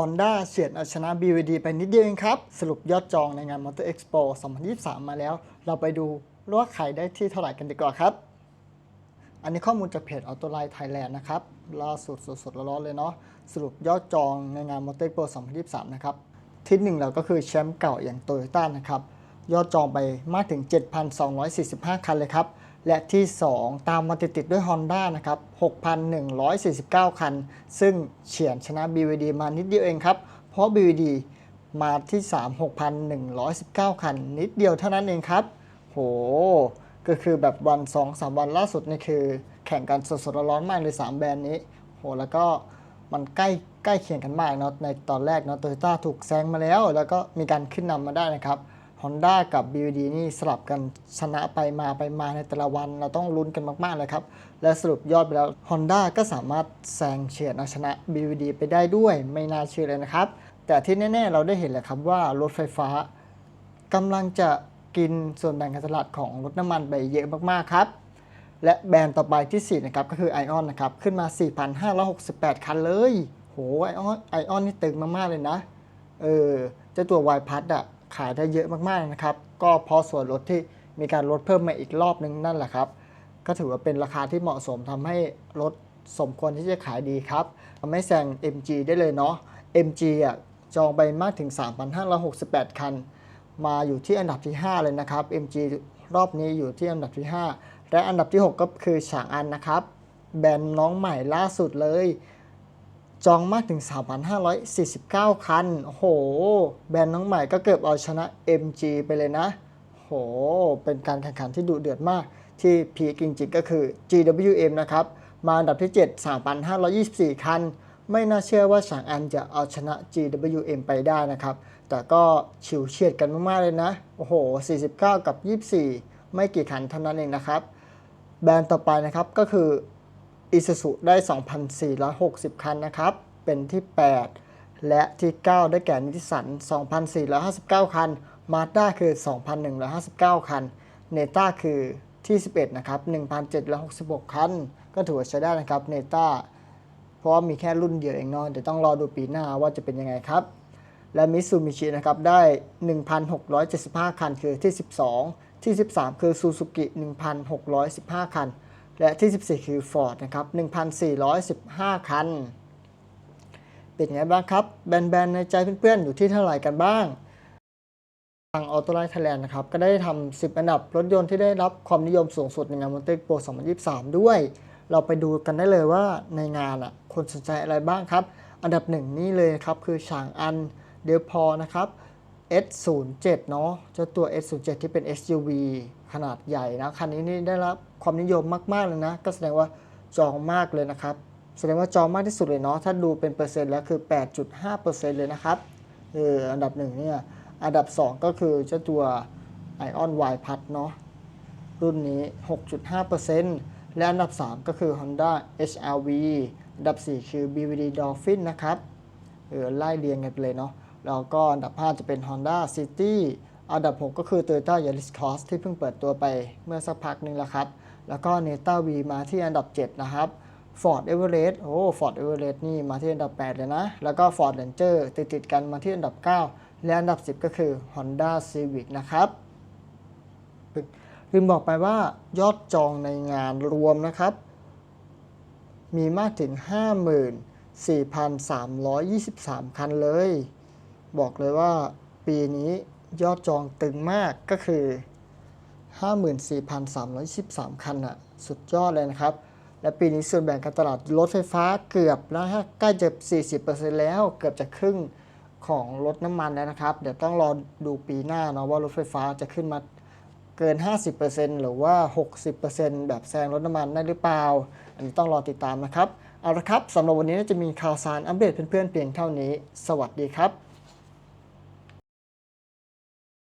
Honda เฉียดเอาชนะ BVD ไปนิดเดียวเองครับ สรุปยอดจองในงาน Motor Expo 2023 มาแล้ว เราไปดูว่าขายได้ที่เท่าไหร่กันดีกว่าครับ อันนี้ข้อมูลจากเพจ Autoline Thailand นะครับ ล่าสุดสดๆร้อนๆเลยเนาะ สรุปยอดจองในงาน Motor Expo 2023 นะครับ ที่หนึ่งเราก็คือแชมป์เก่าอย่าง Toyota นะครับ ยอดจองไปมากถึง 7,245 คันเลยครับ และที่ 2 ตามมาติดๆด้วย Honda นะครับ 6,149 คัน ซึ่งเฉียนชนะ BVD มานิดเดียวเองครับ เพราะ BVD มาที่ 3 6,119 คัน นิดเดียวเท่านั้นเองครับ โห ก็คือแบบวัน 2 3 วันล่าสุดนี่คือ แข่งกันสดๆร้อนๆมากเลย 3 แบรนด์นี้ โห แล้วก็มันใกล้ใกล้เคียงกันมากเนาะในตอนแรกเนาะโตโยต้าถูกแซงมาแล้ว แล้วก็มีการขึ้นนำมาได้นะครับ Honda กับ BYD นี่สลับกันชนะไปมาไปมาในแต่ละวันเราต้องลุ้นกันมาก ๆ เลยครับ และสรุปยอดไปแล้ว Honda ก็สามารถแซงเฉียดเอาชนะ BYD ไปได้ด้วยไม่น่าเชื่อเลยนะครับ แต่ที่แน่ ๆ เราได้เห็นแหละครับว่ารถไฟฟ้ากำลังจะกินส่วนแบ่งการตลาดของรถน้ำมันไปเยอะมาก ๆ ครับและแบรนด์ต่อไปที่ 4 นะครับ ก็คือ ION นะครับ ขึ้นมา 4,568 คันเลย โห ION ION นี่ตึงมาก ๆ เลยนะ เออเจ้าตัว Y พัดอะ ขายได้เยอะมากๆนะครับ ก็พราะส่วนลดที่มีการลดเพิ่มมาอีกรอบนึงนั่นแหละครับ ก็ถือว่าเป็นราคาที่เหมาะสมทำให้รถสมควรที่จะขายดีครับทำให้แซง MG ได้เลยเนาะ MG อะจองไปมากถึง 3,568 คัน มาอยู่ที่อันดับที่ 5 เลยนะครับ MG รอบนี้อยู่ที่อันดับที่ 5 และอันดับที่ 6 ก็คือฉางอันนะครับ แบรนด์น้องใหม่ล่าสุดเลย จองมากถึง 3,549 คัน โห แบรนด์น้องใหม่ก็เกือบเอาชนะ MG ไปเลยนะ โห เป็นการแข่งขันที่ดุเดือดมาก ที่พีจริงๆก็คือ GWM นะครับ มาอันดับที่ 7 3,524 คัน ไม่น่าเชื่อว่าฉางอันจะเอาชนะ GWM ไปได้นะครับ แต่ก็ฉิวเฉียดกันมากๆเลยนะ โอ้โห 49 กับ 24 ไม่กี่คันเท่านั้นเองนะครับ แบรนด์ต่อไปนะครับก็คือ i s u z u ได้ 2,460 คันนะครับ เป็นที่ 8 และที่ 9 ได้แก่นิสสัน 2,459 คัน มาด้าคือ 2,159 คัน เนต้าคือที่ 11 นะครับ 1,766 คัน ก็ถือว่าใช้ได้นะครับ เนต้า เพราะว่ามีแค่รุ่นเดียวเองเนาะ เดี๋ยวต้องรอดูปีหน้าว่าจะเป็นยังไงครับ และมิซูมิชินะครับ ได้ 1,675 คัน คือที่ 12 ที่ 13 คือซูซูกิ 1,615 คัน และที่ 14 คือ Ford นะครับ 1,415 คัน เป็นไงบ้างครับ แบนๆ ในใจเพื่อนๆ อยู่ที่เท่าไหร่กันบ้าง ทาง a u t o l i น e Thailand นะครับ ก็ได้ทำ 10 อันดับรถยนต์ที่ได้รับความนิยมสูงสุดในงานมอเตอร์โปร2023 ด้วย เราไปดูกันได้เลยว่าในงานอะคนสนใจอะไรบ้างครับ อันดับหนึ่งนี่เลยครับคือฉางอันเดลพอนะครับ S07 เนาะเจ้าตัว S07 ที่เป็น SUV ขนาดใหญ่นะคันนี้นี่ได้รับความนิยมมาก ๆ เลยนะ ก็แสดงว่าจองมากเลยนะครับ แสดงว่าจองมากที่สุดเลยเนาะถ้าดูเป็นเปอร์เซ็นต์แล้วคือ 8.5%เลยนะครับเอออันดับหนึ่งเนี่ยอันดับ 2 ก็คือเจ้าตัว Ion Y พัดเนาะรุ่นนี้ 6.5%และอันดับ 3 ก็คือ Honda HRV อันดับ 4 คือ BVD Dolphin นะครับเออไล่เรียงกันไปเลยเนาะแล้วก็อันดับ 5 จะเป็น Honda City อันดับ 6 ก็คือ Toyota Yaris Cross ที่เพิ่งเปิดตัวไปเมื่อสักพักหนึ่งแล้วครับ แล้วก็ Neta V มาที่อันดับ 7 นะครับ Ford Everest โอ้ Ford Everest นี่มาที่อันดับ 8 เลยนะ แล้วก็ Ford Ranger ติดติดกันมาที่อันดับ 9 และอันดับ 10 ก็คือ Honda Civic นะครับลืมบอกไปว่ายอดจองในงานรวมนะครับ มีมากถึง 54,323 คันเลย บอกเลยว่าปีนี้ ยอดจองตึงมากก็คือ 54,323คันอะสุดยอดเลยนะครับ และปีนี้ส่วนแบ่งการตลาดรถไฟฟ้าเกือบแล้วฮะใกล้จะ40%แล้วเกือบจะครึ่งของรถน้ำมันแล้วนะครับ เดี๋ยวต้องรอดูปีหน้าเนาะว่ารถไฟฟ้าจะขึ้นมาเกิน 50%หรือว่า 60%แบบแซงรถน้ำมันได้หรือเปล่า อันนี้ต้องรอติดตามนะครับ เอาละครับสำหรับวันนี้จะมีข่าวสารอัปเดตเพื่อนๆเพียงเท่านี้ สวัสดีครับ